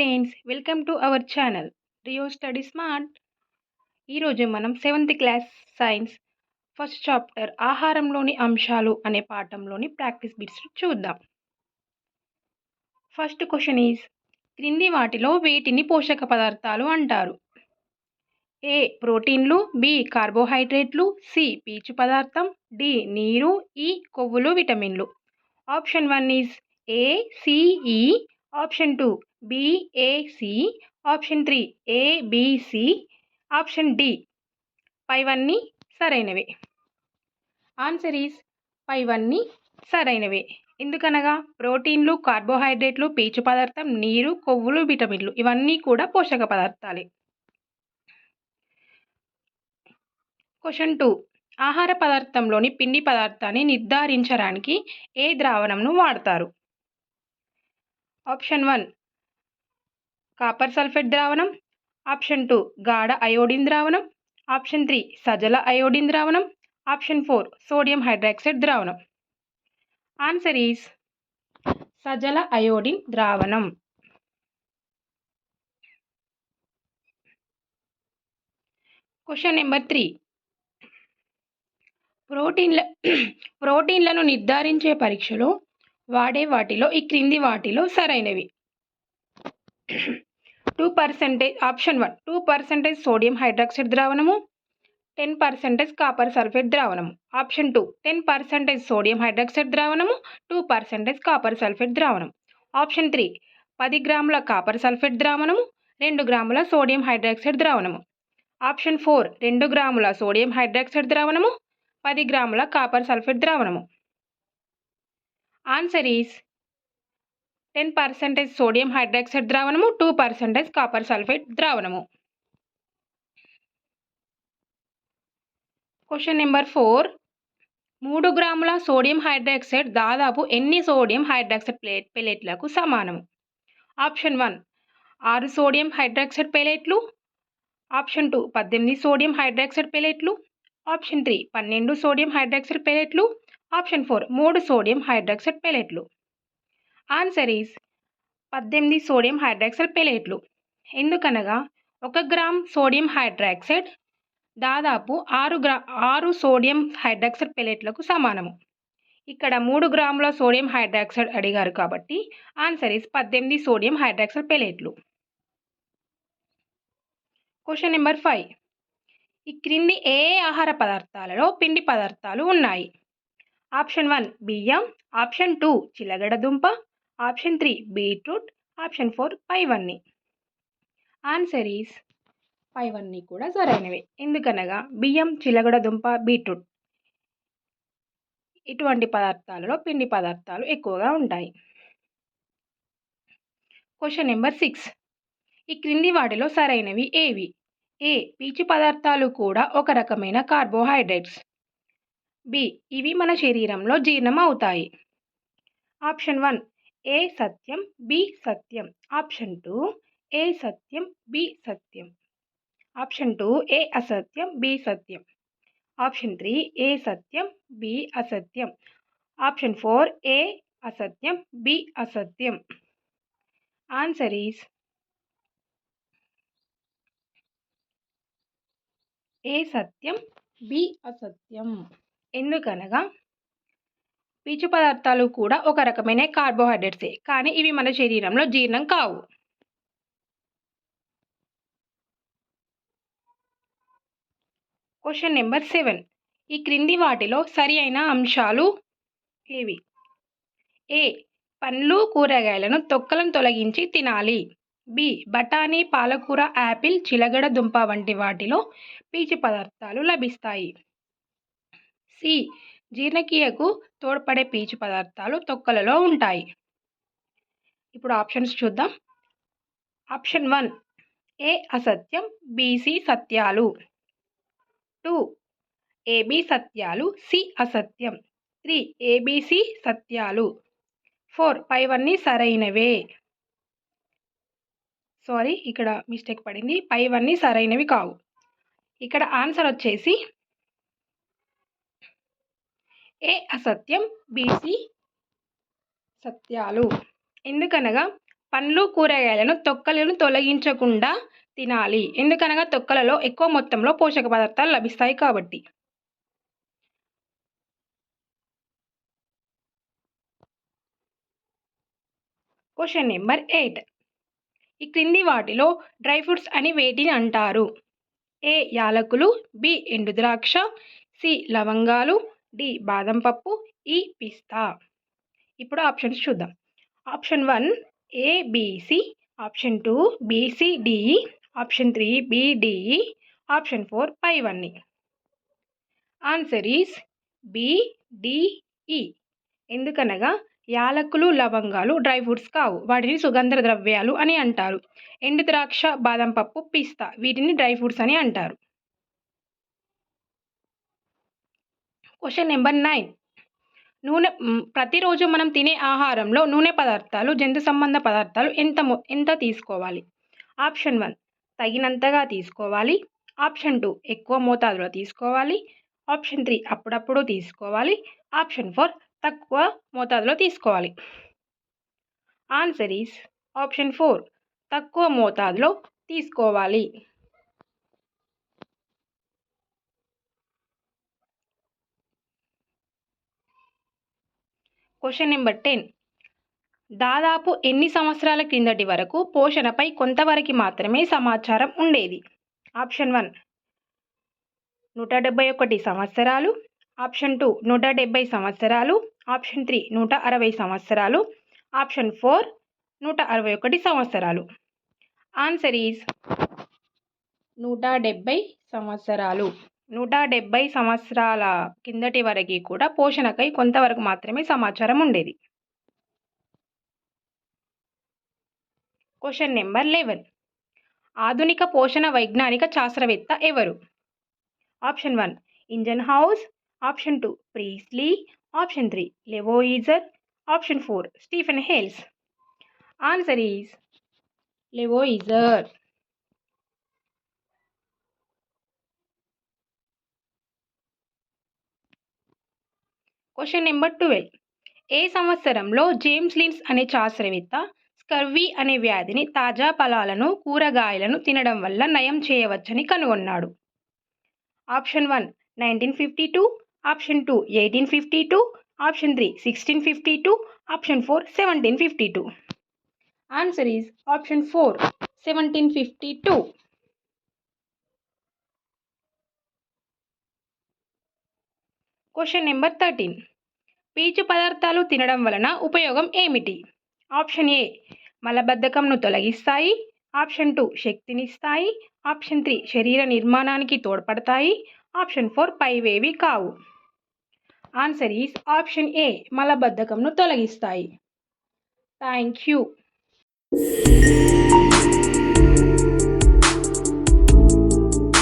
Friends welcome to our channel Rio study smart. ఈరోజు మనం seventh class science first chapter ఆహారంలోని అంశాలు అనే పాఠంలోని ప్రాక్టీస్ బిట్స్ చూద్దాం. ఫస్ట్ క్వశ్చన్ ఈజ్ క్రింది వాటిలో వేటిని పోషక పదార్థాలు అంటారు? ఏ ప్రోటీన్లు బి కార్బోహైడ్రేట్లు సి పీచు పదార్థం డి నీరు ఈ కొవ్వులు విటమిన్లు. Option one is A C E option two B A C option three A B C option D పైవన్నీ సరైనవే. ఆన్సర్ ఈస్ పైవన్నీ సరైనవే. ఎందుకనగా? ప్రోటీన్లు కార్బోహైడ్రేట్లు పీచు పదార్థం నీరు కొవ్వులు విటమిన్లు ఇవన్నీ కూడా పోషక పదార్థాలే. క్వశ్చన్ టూ ఆహార పదార్థంలోని పిండి పదార్థాన్ని నిర్ధారించడానికి ఏ ద్రావణంను వాడతారు? ఆప్షన్ వన్ కాపర్ సల్ఫేట్ ద్రావణం ఆప్షన్ టూ గాఢ అయోడిన్ ద్రావణం ఆప్షన్ త్రీ సజల అయోడిన్ ద్రావణం ఆప్షన్ ఫోర్ సోడియం హైడ్రాక్సైడ్ ద్రావణం. ఆన్సర్ ఈస్ సజల అయోడిన్ ద్రావణం. క్వశ్చన్ నెంబర్ త్రీ ప్రోటీన్ల ప్రోటీన్లను నిర్ధారించే పరీక్షలో వాడే వాటిలో ఈ క్రింది వాటిలో సరైనవి. Two percentage option one two percentage sodium hydroxide ద్రావణము ten percentage copper sulphate ద్రావణము. Option two ten percentage sodium hydroxide ద్రావణము two percentage copper sulphate ద్రావణం ఆప్షన్ త్రీ పది గ్రాముల కాపర్ సల్ఫేట్ ద్రావణము రెండు గ్రాముల సోడియం హైడ్రాక్సైడ్ ద్రావణము. ఆప్షన్ ఫోర్ రెండు గ్రాముల సోడియం హైడ్రాక్సైడ్ ద్రావణము పది గ్రాముల copper sulphate ద్రావణము. Answer is ten percentage sodium hydroxide ద్రావణము two percentage copper sulphate ద్రావణము. క్వశ్చన్ నెంబర్ ఫోర్ మూడు గ్రాముల సోడియం హైడ్రాక్సైడ్ దాదాపు ఎన్ని సోడియం హైడ్రాక్సైడ్ ప్లేట్ పెలెట్లకు సమానము? ఆప్షన్ వన్ ఆరు సోడియం హైడ్రాక్సైడ్ పెలెట్లు ఆప్షన్ టూ పద్దెనిమిది సోడియం హైడ్రాక్సైడ్ పెలెట్లు ఆప్షన్ త్రీ పన్నెండు సోడియం హైడ్రాక్సైడ్ పెలెట్లు ఆప్షన్ ఫోర్ మూడు సోడియం హైడ్రాక్సైడ్ పెలెట్లు ఆన్సర్ ఈస్ పద్దెనిమిది సోడియం హైడ్రాక్సైడ్ పెలేట్లు. ఎందుకనగా ఒక గ్రామ్ సోడియం హైడ్రాక్సైడ్ దాదాపు ఆరు గ్రా ఆరు సోడియం హైడ్రాక్సైడ్ పెలేట్లకు సమానము. ఇక్కడ మూడు గ్రాముల సోడియం హైడ్రాక్సైడ్ అడిగారు కాబట్టి ఆన్సర్ ఈస్ పద్దెనిమిది sodium hydroxide పెలేట్లు. Question number five. ఈ క్రింది ఏ ఆహార పదార్థాలలో పిండి పదార్థాలు ఉన్నాయి? ఆప్షన్ వన్ బియ్యం ఆప్షన్ టూ చిలగడ దుంప option three beetroot option four పైవన్నీ ఆన్సర్ ఈస్ పైవన్నీ కూడా సరైనవి. ఎందుకనగా బియ్యం చిలగడ దుంప బీట్రూట్ ఇటువంటి పదార్థాలలో పిండి పదార్థాలు ఎక్కువగా ఉంటాయి. క్వశ్చన్ నెంబర్ సిక్స్ ఈ క్రింది వాటిలో సరైనవి ఏవి? ఏ పీచు పదార్థాలు కూడా ఒక రకమైన కార్బోహైడ్రేట్స్. బి ఇవి మన శరీరంలో జీర్ణం అవుతాయి ఆప్షన్ వన్ ఏ సత్యం బి సత్యం. ఆప్షన్ టూ ఏ సత్యం బి సత్యం. ఆప్షన్ టూ ఏ అసత్యం బి సత్యం. ఆప్షన్ త్రీ ఏ సత్యం బి అసత్యం. ఆప్షన్ ఫోర్ ఏ అసత్యం బి అసత్యం. ఆన్సర్ ఈస్ ఏ సత్యం బి అసత్యం. ఎందుకనగా పీచు పదార్థాలు కూడా ఒక రకమైన కార్బోహైడ్రేట్సే కానీ ఇవి మన శరీరంలో జీర్ణం కావు. క్వశ్చన్ నెంబర్ సెవెన్ ఈ క్రింది వాటిలో సరి అయిన అంశాలు ఏవి? ఏ పండ్లు కూరగాయలను తొక్కలను తొలగించి తినాలి. బి బఠానీ పాలకూర యాపిల్ చిలగడ దుంప వంటి వాటిలో పీచు పదార్థాలు లభిస్తాయి. సి జీర్ణక్రియకు తోడ్పడే పీచు పదార్థాలు తొక్కలలో ఉంటాయి. ఇప్పుడు ఆప్షన్స్ చూద్దాం. ఆప్షన్ వన్ ఏ అసత్యం బీసీ సత్యాలు. టూ ఏబి సత్యాలు సి అసత్యం. త్రీ ఏబిసి సత్యాలు. ఫోర్ పైవన్నీ సరైనవే. సారీ ఇక్కడ మిస్టేక్ పడింది. పైవన్నీ సరైనవి కావు. ఇక్కడ ఆన్సర్ వచ్చేసి ఏ అసత్యం? బీసీ సత్యాలు. ఎందుకనగా పండ్లు కూరగాయలను తొక్కలను తొలగించకుండా తినాలి. ఎందుకనగా తొక్కలలో ఎక్కువ మొత్తంలో పోషక పదార్థాలు లభిస్తాయి కాబట్టి. క్వశ్చన్ నెంబర్ ఎయిట్ ఈ క్రింది వాటిలో డ్రై ఫ్రూట్స్ అని వేటిని అంటారు? ఏ యాలకులు బి ఎండు ద్రాక్ష సి లవంగాలు డి బాదం పప్పు ఈ పిస్తా. ఇప్పుడు ఆప్షన్స్ చూద్దాం. Option one A B C option two B C D E option three B D E option four పైవన్నీ answer is B D E ఎందుకనగా యాలకులు లవంగాలు డ్రై ఫ్రూట్స్ కావు. వాటిని సుగంధ ద్రవ్యాలు అని అంటారు. ఎండు ద్రాక్ష బాదం పప్పు పిస్తా. వీటిని డ్రై ఫ్రూట్స్ అని అంటారు. క్వశ్చన్ నెంబర్ నైన్ నూనె ప్రతిరోజు మనం తినే ఆహారంలో నూనె పదార్థాలు జంతు సంబంధ పదార్థాలు ఎంత ఎంత తీసుకోవాలి? ఆప్షన్ వన్ తగినంతగా తీసుకోవాలి. ఆప్షన్ టూ ఎక్కువ మోతాదులో తీసుకోవాలి. ఆప్షన్ త్రీ అప్పుడప్పుడు తీసుకోవాలి. ఆప్షన్ ఫోర్ తక్కువ మోతాదులో తీసుకోవాలి. ఆన్సర్ ఈస్ ఆప్షన్ ఫోర్ తక్కువ మోతాదులో తీసుకోవాలి. క్వశ్చన్ నెంబర్ టెన్ దాదాపు ఎన్ని సంవత్సరాల క్రిందటి వరకు పోషణపై కొంతవరకు మాత్రమే సమాచారం ఉండేది? ఆప్షన్ వన్ నూట డెబ్బై ఒకటి సంవత్సరాలు. ఆప్షన్ టూ నూట డెబ్బై సంవత్సరాలు. ఆప్షన్ త్రీ నూట అరవై సంవత్సరాలు. ఆప్షన్ ఫోర్ నూట అరవై ఒకటి సంవత్సరాలు. ఆన్సర్ ఈజ్ నూట డెబ్బై సంవత్సరాలు. నూట డెబ్బై సంవత్సరాల కిందటి వరకు కూడా పోషణకై కొంతవరకు మాత్రమే సమాచారం ఉండేది. క్వశ్చన్ నెంబర్ లెవెన్ ఆధునిక పోషణ వైజ్ఞానిక శాస్త్రవేత్త ఎవరు? Option one Ingenhousz option two Priestley option three Lavoisier option four Stephen Hales answer is Lavoisier question number twelve ఏ సంవత్సరంలో జేమ్స్ లిన్స్ అనే శాస్త్రవేత్త స్కర్వీ అనే వ్యాధిని తాజా ఫలాలను కూరగాయలను తినడం వల్ల నయం చేయవచ్చని కనుగొన్నాడు? Option one nineteen fifty two option two eighteen fifty two option three sixteen fifty two option four seventeen fifty two answer is option four seventeen fifty two question number thirteen పీచు పదార్థాలు తినడం వలన ఉపయోగం ఏమిటి? ఆప్షన్ ఏ మలబద్ధకంను తొలగిస్తాయి. Option two శక్తినిస్తాయి. Option three శరీర నిర్మాణానికి తోడ్పడతాయి. ఆప్షన్ ఫోర్ పైవేవి కావు. ఆన్సర్ ఈస్ ఆప్షన్ ఏ మలబద్ధకంను తొలగిస్తాయి. Thank you.